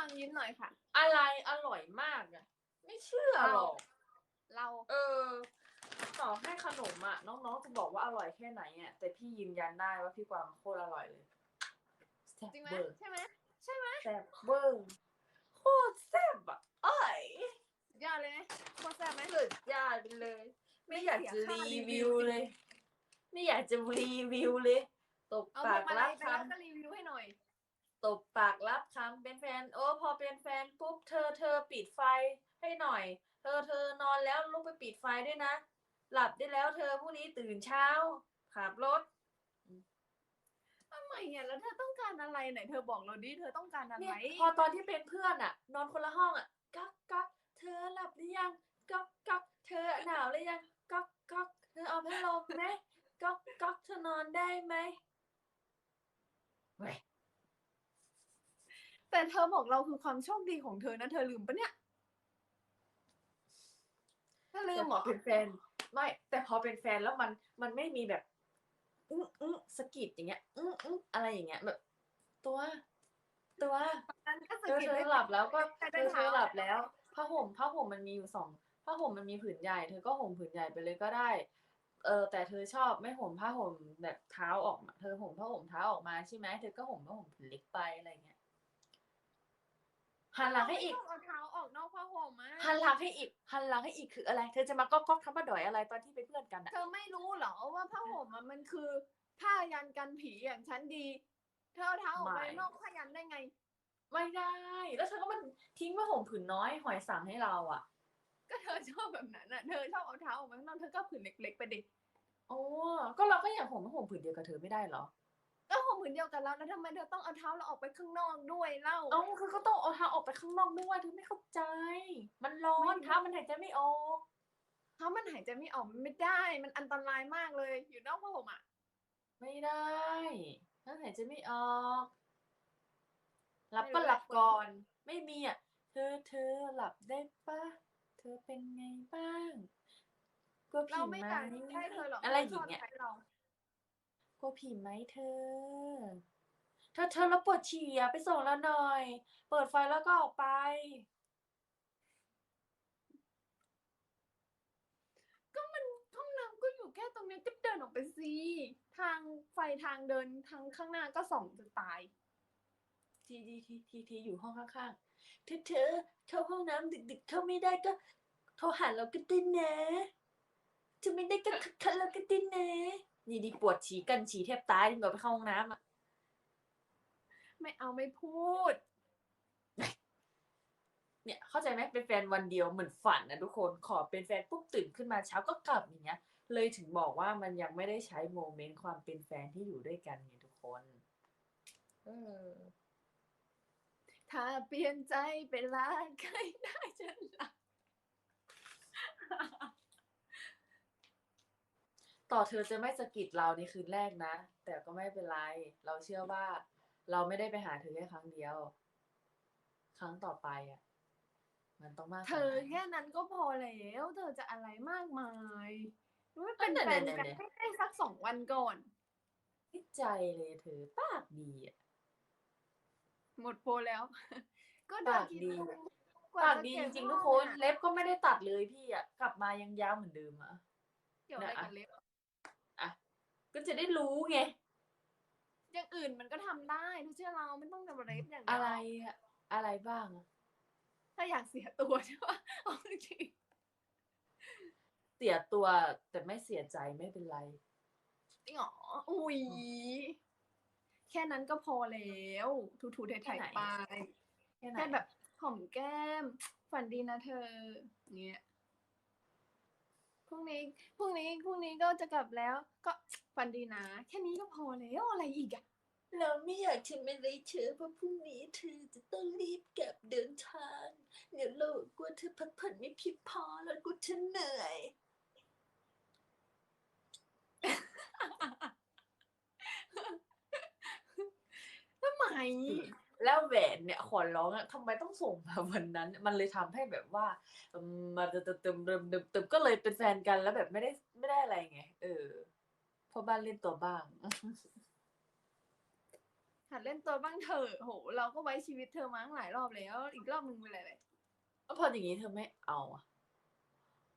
ฟังยิ้มหน่อยค่ะ อะไรอร่อยมากอะไม่เชื่อหรอก เราเออ ต่อให้ขนมอะน้องๆจะบอกว่าอร่อยแค่ไหนอะแต่พี่ยืนยันได้ว่าพี่กวางโคตรอร่อยเลยแซ่บจริงไหมเบอร์ใช่ไหมใช่ไหมแซ่บเบอร์โคตรแซ่บอะเอ้ยยอดเลยไหมโคตรแซ่บไหมสุดยอดไปเลย ไม่อยากจะเสียค่ารีรีวิวิววจริงเลย ไม่อยากจะรีวิวเลยตบเอาปากมารัลับยไปคแล้วก็รีวิวให้หน่อยำ ตบปากรับคำเป็นแฟน โอ้พอเป็นแฟนปุ๊บเธอเธอปิดไฟให้หน่อย เธอเธอนอนแล้วลุกไปปิดไฟด้วยนะ หลับได้แล้วเธอพรุ่งนี้ตื่นเช้าขับรถทำไมอะแล้วเธอต้องการอะไรไหนเธอบอกเราดิเธอต้องการอะไรเนี่ยพอตอนที่เป็นเพื่อนอะนอนคนละห้องอะก๊อกก๊อกเธอหลับหรือยังก๊อกก๊อกเธอหนาวหรือยังก๊อกก๊อกเธอเอาพัดลมไหมก๊อกก๊อกเธอนอนได้ไหมเว้ย แต่เธอบอกเราคือความโชคดีของเธอนะ เธอลืมปะเนี่ยเธอลืแต่มพเหรออเป็นแฟน ไม่ แต่พอเป็นแฟนแล้วมันมันไม่มีแบบอื้ออื้อสะกิดอย่างเงี้ยอื้ออื้ออะไรอย่างเงี้ยแบบ ตัว ตัวนั้นก็สะเธอกิดเธอไม่หลับแล้วก็แต่เธเดิอนเธเท้าอหลับแล้วผ้าห่มผ้าห่มมันมีอยู่สองผ้าห่มมันมีผืนใหญ่เธอก็ห่มผืนใหญ่ไปเลยก็ได้ เออ แต่เธอชอบไม่ห่มผ้าห่มแบบเท้าออกมา เธอห่มผ้าห่มเท้าออกมาใช่ไหมเธอก็ห่มผ้าห่มผืนเล็กไปอะไรเงี้ย หันหลังให้อีกเราไม่ต้องเอาเท้าออกนอกผ้าห่มอะหันหลังให้อีก หันหลังให้อีกคืออะไร เธอจะมาก๊อกก๊อกทำมาดอยอะไรตอนที่เป็นเพื่อนกันอะเธอไม่รู้เหรอว่าผ้าห่มอะมันคือผ้ายันกันผีอย่างฉันดี เธอเอาเท้าออกไปนอกผ้ายันได้ไง ไม่ได้ แล้วเธอก็มันทิ้งผ้าห่มผืนน้อยหอยสังให้เราอะก็เธอชอบแบบนั้นอะเธอชอบเอาเท้าออกมาข้างนอกเธอก็ผืนเล็กๆไปดิ โอ้ก็เราก็อยากห่มผ้าห่มผืนเดียวกับเธอไม่ได้เหรอก็ห่ม ผืนเดียวกันแล้วแล้วทำไมเธอต้องเอาเท้าเราออกไปข้างนอกด้วยเล่าเอ้าคือเขาต้องเอาเท้าออกไปข้างนอกด้วยเธอไม่เข้าใจ มันร้อนเท้ามันหายใจไม่ออกเท้ามันหายใจไม่ออกมันไม่ได้ มันอันตรายมากเลย อยู่นอกผ้าห่มอะไม่ได้เท้าหายใจไม่ออกหลับก็หลับก่อน ไม่มีอะเธอเธอหลับได้ปะเธอเป็นไงบ้างกลัวผีเราไหมไม่อยากใช้เธอหรอกอะไรเธอย่างเงี้ยชบใช้เรา กลัวผีไหมเธอ เธอเธอแล้วปวดฉี่อะไปส่งแล้วหน่อย เปิดไฟแล้วก็ออกไป ก็มันห้องน้ำก็อยู่แค่ตรงเนี้ยก็เดินออกไปสิทางไฟทางเดินทางข้างหน้าก็ส่องจะตาย ทีทีทีทีทีอยู่ห้องข้างๆเธอเธอเข้าห้องน้ำดึก ๆ เข้าไม่ได้ก็ โทรหาเราก็ได้นะจะไม่ได้ก็คัดเราก็ได้นะ นี่ดีปวดฉี่กันฉี่แทบตายดีกว่าไปเข้าห้องน้ำอะไม่เอาไม่พูด เนี่ย เข้าใจไหมเป็นแฟนวันเดียวเหมือนฝันนะทุกคนขอเป็นแฟนปุ๊บตื่นขึ้นมาเช้าก็กลับอย่างเงี้ย เลยถึงบอกว่ามันยังไม่ได้ใช้โมเมนต์ความเป็นแฟนที่อยู่ด้วยกันไงทุกคนเออถ้าเปลี่ยนใจเป็นรักใครได้ฉันรัก ต่อเธอจะไม่สะกิดเราในคืนแรกนะ แต่ก็ไม่เป็นไร เราเชื่อว่า เราไม่ได้ไปหาเธอแค่ครั้งเดียว ครั้งต่อไปอะ มันต้องมากกว่าเธอนั้น แค่นั้นก็พอแล้ว เธอจะอะไรมากมายไม่เป็นอันแฟไหนนไหนกันไหนให้ได้สักสองวันก่อนไม่ใจเลยเธอปากดีอะ หมดโปรแล้ว ก็เดินปากคิดีกว่าปากจะดีเก็จบริงๆห้ทุอกคนอะเล็บก็ไม่ได้ตัดเลยพี่อะ กลับมายังยาวเหมือนเดิมอะ เกี่ยวอะไรนะกับเล็บอะ ก็จะได้รู้ไง อย่างอื่นมันก็ทำได้ทุกเชื่อเราไม่ต้องกับเล็บอย่างเดียวอะไรอะอะไรบ้างอะถ้าอยากเสียตัวใช่ปะเอาจริงเสียตัวแต่ไม่เสียใจไม่เป็นไรจริงเหรออุ้ยแค่นั้นก็พอแล้ว ถูๆไถ่ๆไป แค่ไหนแค่แบบหอมแก้ม ฝันดีนะเธอเงี้ย พรุ่งนี้พรุ่งนี้พรุ่งนี้ก็จะกลับแล้ว ก็ฝันดีนะ แค่นี้ก็พอแล้วอะไรอีกอะเราไม่อยากทำอะไรเธอเพราะพรุ่งนี้เธอจะต้องรีบกลับเดินทางเดี๋ยวเรากลัวเธอพักผ่อนไม่เพียงพอแล้วกลัวเธอเหนื่อยทำไม แล้วแหวนเนี่ยขอร้องอะทำไมต้องส่งมาวันนั้น มันเลยทำให้แบบว่าอืมมาเติมเติมเติมเติมเติมเติมก็เลยเป็นแฟนกันแล้วแบบไม่ได้ไม่ได้อะไรไง เออเพราะบ้านเล่นตัวบ้าง หัดเล่นตัวบ้างเถอะโห เราก็ไว้ชีวิตเธอมาตั้งหลายรอบแล้ว อีกรอบมึงเป็นอะไรเลยแล้วพออย่างนี้เธอไม่เอาอะ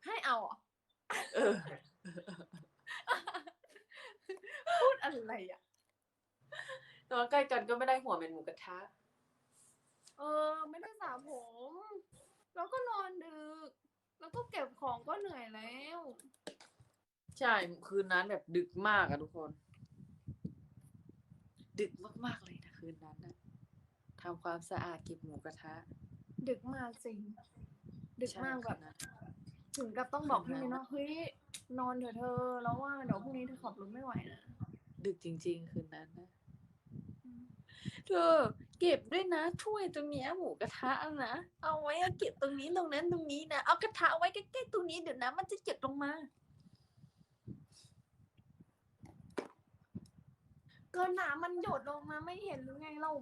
ให้เอาเหรอเออพูดอะไรอะ นอนใกล้กันก็ไม่ได้หัวเป็นหมูกระทะ เออ ไม่ได้สระผม แล้วก็นอนดึก แล้วก็เก็บของก็เหนื่อยแล้ว ใช่คืนนั้นแบบดึกมากอะทุกคน ดึกมากๆเลยนะคืนนั้นนะทำความสะอาดเก็บหมูกระทะ ดึกมากจริง ดึกใช่มากแบบคืนนั้นถึงกับต้องบอกคืพี่นนั้นมินว่าเฮ้ยนอนเถอะเธอ แล้วว่าเดี๋ยวพรุ่งนี้เธอขับรถไม่ไหวนะ ดึกจริง ๆ คืนนั้นนะ เธอเก็บด้วยนะถ้วยตรงนี้หมูกระทะนะเอาไว้อะเก็บตรงนี้ตรงนั้นตรงนี้นะเอากระทะไว้ใกล้ๆตรงนี้เดี๋ยวนะมันจะเจ็บลงมา ก็น้ำมันหยดลงมาไม่เห็นหรือไงเรา